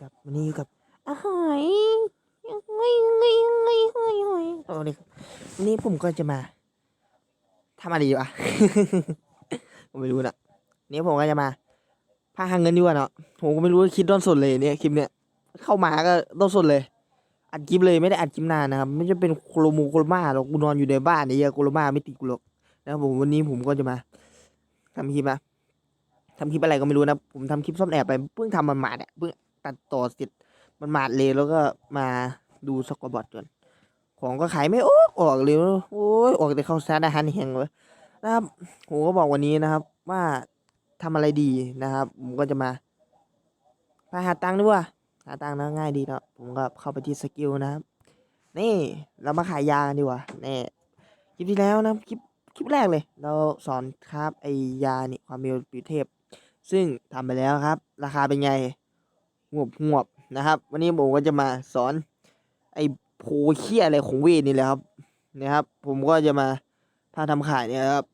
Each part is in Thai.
กับวันนี้อยู่กับอาหอยยังไงยังไงยังไงหอยหอยตอนนี้ครับวันนี้ผมก็จะมาทำอะไรดีวะผมไม่รู้นะนี่ผมก็จะมาพาหาเงินดีกว่าเนาะผมก็ไม่รู้ว่าคิดต้นสดเลยเนี่ยคลิปเนี้ยเข้ามาก็ต้นสดเลย อัดคลิปเลยไม่ได้อัดคลิปนานนะครับไม่จะเป็นโคโลมูโคโลมาหรอกกูนอนอยู่ในบ้านเนี่ยโคโลมาไม่ติดกูหรอกนะครับผมวันนี้ผมก็จะมาทำคลิปนะทำคลิปอะไรก็ไม่รู้นะผมทำคลิปซ่อนแอบไปเพิ่งทำมันมาเนี่ยเพิ่ง ตัดต่อเสร็จมันมาดเลยแล้วก็มาดูสกอร์บอร์ดจนของก็ขายไม่ออกออกเลยโอ้ยออกแต่เข้าซาดอาหารแห้งเลยนะครับผมก็บอกวันนี้นะครับ ว่าทำอะไรดีนะครับ ผมก็จะมาพาหาตังค์ดีกว่าหาตังค์นะง่ายดีเนาะผมก็เข้าไปที่สกิลนะครับ นี่เรามาขายยากันดีกว่าแน่คลิปที่แล้วนะคลิปคลิปแรกเลย เราสอนครับไอยานี่ความเร็วปิเทพ ซึ่งทำไปแล้วครับ ราคาเป็นไง หวบหวบนะครับ วันนี้ผมก็จะมาสอน ไอ้โพเคียอะไรของเวทนี่แหละครับนะครับ ผมก็จะมาพาทำขายเนี่ยครับ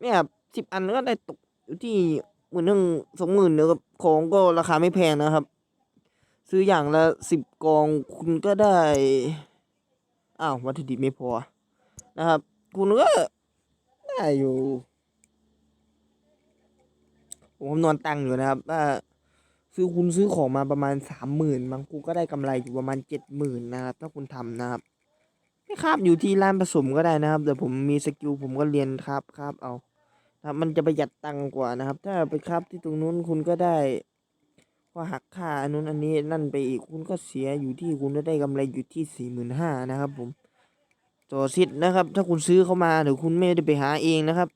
เนี่ยสิบอันก็ได้ตกอยู่ที่หมื่นหนึ่งสองหมื่นนะครับของก็ราคาไม่แพงนะครับ ซื้ออย่างละสิบกองคุณก็ได้อ้าววัตถุดิบไม่พอนะครับ คุณก็ได้อยู่ผมคำนวณตังค์อยู่นะครับว่า ซื้อคุณซื้อของมาประมาณสามหมื่นบางกูก็ได้กำไรอยู่ประมาณเจ็ดหมื่นนะครับ ถ้าคุณทำนะครับไม่ครับอยู่ที่ร้านผสมก็ได้นะครับแต่ผมมีสกิลผมก็เรียนครับครับเอานะครับมันจะประหยัดตังกว่านะครับ ถ้าไปครับที่ตรงนู้นคุณก็ได้พอหักค่าอันนู้นอันนี้นั่นไปอีกคุณก็เสียอยู่ที่คุณจะได้กำไรอยู่ที่สี่หมื่นห้านะครับ ผมต่อสิทธิ์นะครับ ถ้าคุณซื้อเข้ามาหรือคุณไม่ได้ไปหาเองนะครับ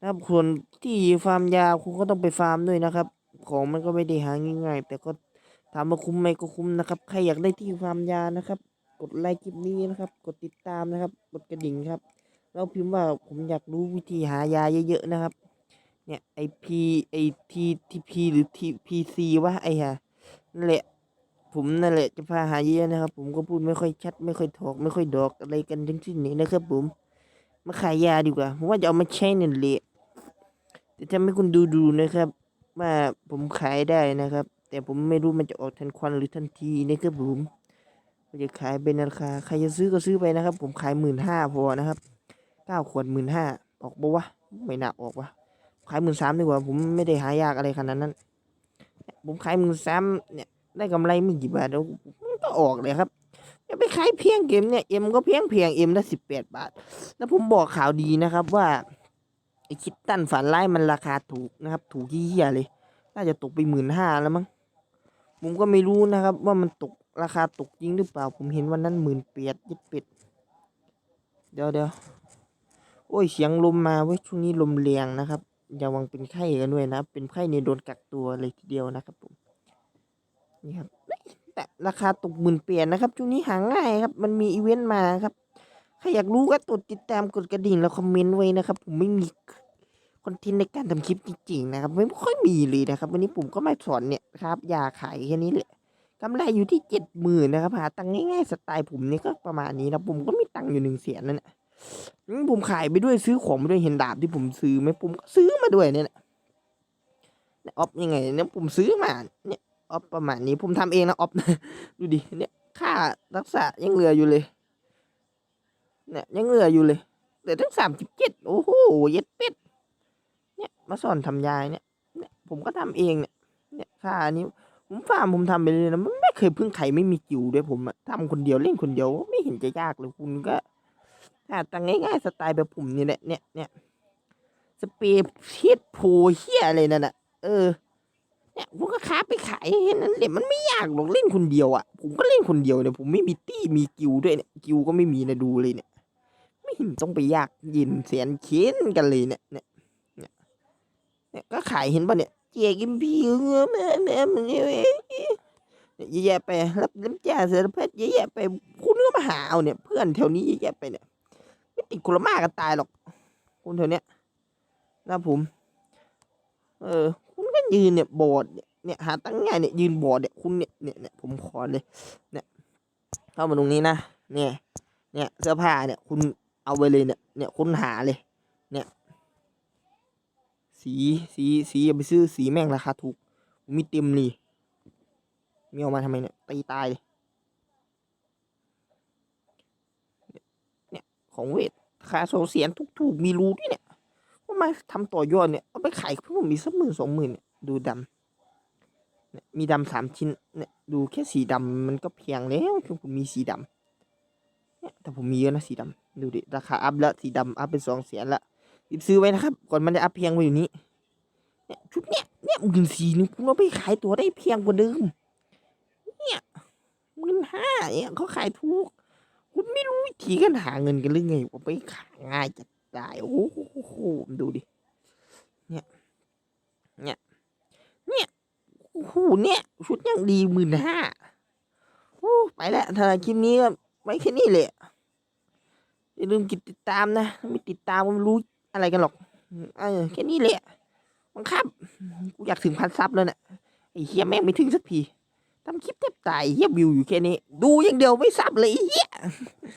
นะครับคนที่ฟาร์มยาคุณก็ต้องไปฟาร์มด้วยนะครับ ของมันก็ไม่ได้หาง่ายๆแต่ก็ถามว่าคุ้มไหมก็คุ้มนะครับ ใครอยากได้ที่ฟาร์มยานะครับ กดไลค์คลิปนี้นะครับ กดติดตามนะครับ กดกระดิ่งครับ แล้วพิมพ์ว่าผมอยากรู้วิธีหายาเยอะๆนะครับ เนี่ยไอพีไอทีทีพีหรือทีพีซีวะไอฮะนั่นแหละ ผมนั่นแหละจะพาหาเยอะนะครับ ผมก็พูดไม่ค่อยชัด ไม่ค่อยถอกไม่ค่อยดอกอะไรกันทั้งสิ้นนี้นะครับ ผมมาขายยาดีกว่าผมว่าจะเอามาใช้นี่ยแหละแต่ทำให้คุณดูดูนะครับ ว่าผมขายได้นะครับ แต่ผมไม่รู้มันจะออกทันควันหรือทันทีนะครับผมว่าจะขายเป็นราคาใครจะซื้อก็ซื้อไปนะครับ ผมขายหมื่นห้าพอนะครับเก้าขวดหมื่นห้าออกบ่วะไม่น่าออกวะขายหมื่นสามดีกว่า ผมไม่ได้หายากอะไรขนาดนั้น ผมขายหมื่นสามเนี่ยได้กำไรไม่กี่บาทแล้วก็ออกเลยครับอย่าไปขายเพียงเกมเนี่ยเอ็มก็เพียงเพียงเอ็มละสิบแปดบาท แล้วผมบอกข่าวดีนะครับว่า ไอคิดตันฝันร้ายมันราคาถูกนะครับ ถูกที่เหี้ยเลย น่าจะตกไปหมื่นห้าแล้วมั้งผมก็ไม่รู้นะครับ ว่ามันตกราคาตกจริงหรือเปล่า ผมเห็นวันนั้นหมื่นเปียดยิบเป็ดเดี๋ยวเดี๋ยวโอ้ยเสียงลมมาเว้ยช่วงนี้ลมแรงนะครับอย่าวังเป็นไข้กันด้วยนะ เป็นไข้ในโดนกักตัวเลยทีเดียวนะครับผมนี่ครับแต่ราคาตกหมื่นเปียดนะครับช่วงนี้หาง่ายครับ มันมีอีเวนต์มาครับ ใครอยากรู้ก็กดติดตามกดกระดิ่งแล้วคอมเมนต์ไว้นะครับ ผมไม่มีคอนเทนต์ในการทำคลิปจริงๆนะครับ ไม่ค่อยมีเลยนะครับ วันนี้ผมก็มาสอนเนี่ยครับยาขายแค่นี้แหละกำไรอยู่ที่เจ็ดหมื่นนะครับหาตังค์ง่ายๆสไตล์ผมเนี่ยก็ประมาณนี้นะผมก็มีตังค์อยู่หนึ่งแสนนั่นแหละผมขายไปด้วยซื้อของไปด้วยเห็นดาบที่ผมซื้อไหมผมก็ซื้อมาด้วยเนี่ยนะออฟยังไงเนี่ยผมซื้อมาเนี่ยออฟประมาณนี้ผมทำเองนะออฟดูดิเนี่ยค่ารักษายังเหลืออยู่เลย เนี่ยยังเหลืออยู่เลยเหลือทั้งสามสิบเจ็ดโอ้โหเย็ดเป็ดเนี่ยมาสอนทำยายเนี่ยเนี่ย ผมก็ทำเองเนี่ยเนี่ยค่าอันนี้ผมฟาร์มผมทำไปเลยนะมันไม่เคยพึ่งใครไม่มีกิวด้วยผมอะทำคนเดียวเล่นคนเดียวไม่เห็นจะยากเลยคุณก็หาตังง่ายๆสไตล์แบบผมนี่แหละเนี่ยเนี่ยสเปรย์เชีดโพเฮียอะไรนั่นน่ะเออเนี่ยผมก็ค้าไปขายแค่นั้นแหละมันไม่ยากหรอกเล่นคนเดียวอะผมก็เล่นคนเดียวเนี่ยผมไม่มีตี้มีกิวด้วยเนี่ยกิวก็ไม่มีนะดูเลยเนี่ย ต้องไปยากย็นเสียนเค้นกันเลยเนี่ยเนี่ยเนี่ยก็ขายเห็นป่ะเนี่ยเจ๊กินพี่เงือแม่แม่มันเนี่ยเนี่ยอะแยะไปรับน้ำจ่าสารพัดเยอะแยะไปคุณก็มาหาเอาเนี่ย เพื่อนแถวนี้เยอะแยะไปเนี่ยไม่ติดโคลมากันตายหรอก คุณแถวเนี้ยนะผม เออ คุณก็ยืนเนี่ยบอดเนี่ยเนี่ยหาตั้งง่ายเนี่ยยืนบอดเนี่ยคุณเนี่ยเนี่ยเนี่ยผมขอเลย เนี่ยเข้ามาตรงนี้นะเนี่ยเนี่ยเสื้อผ้าเนี่ยคุณ เอาไปเลยเนี่ย เนี่ยคุณหาเลย เนี่ย สีสีสีอย่าไปซื้อสีแม่งราคาถูก มีเต็มเลยมีออกมาทำไมเนี่ยตีตายเลย เนี่ยของเวทคาโซเสียนถูกๆมีรูด้วยเนี่ยว่ามาทำต่อยอดเนี่ยเอาไปขายเพิ่มมีสักหมื่นสองหมื่นเนี่ยดูดำเนี่ยมีดำสามชิ้นเนี่ยดูแค่สีดำมันก็เพียงแล้วคือผมมีสีดำ แต่ผมมีเยอะนะสีดำดูดิ ราคาอัพแล้วสีดำอัพเป็นสองแสนละรีบซื้อไว้นะครับ ก่อนมันจะอัพเพียงไปอยู่นี้เนี่ยชุดเนี่ยเนี่ยหมื่นสี่นึงคุณเอาไปขายตัวได้เพียงกว่าเดิม เนี่ยหมื่นห้าเนี่ยเขาขายถูก คุณไม่รู้วิธีการหาเงินกันหรือไงว่าไปขายง่ายจะตายโอ้โหดูดิ เนี่ย เนี่ย เนี่ยโอ้โหเนี่ย ชุดยังดีหมื่นห้าโอ้ไปแล้วถ้าคลิปนี้ก็ ไว้แค่นี้แหละอย่าลืมกดติดตามนะถ้าไม่ติดตามก็ไม่รู้อะไรกันหรอกเออแค่นี้แหละบังคับกูอยากถึงพันซับแล้วเนี่ยไอ้เฮียแม่งไม่ถึงสักทีทำคลิปแทบตายเฮียวิวอยู่แค่นี้ ดูอย่างเดียวไม่ซับเลยเฮีย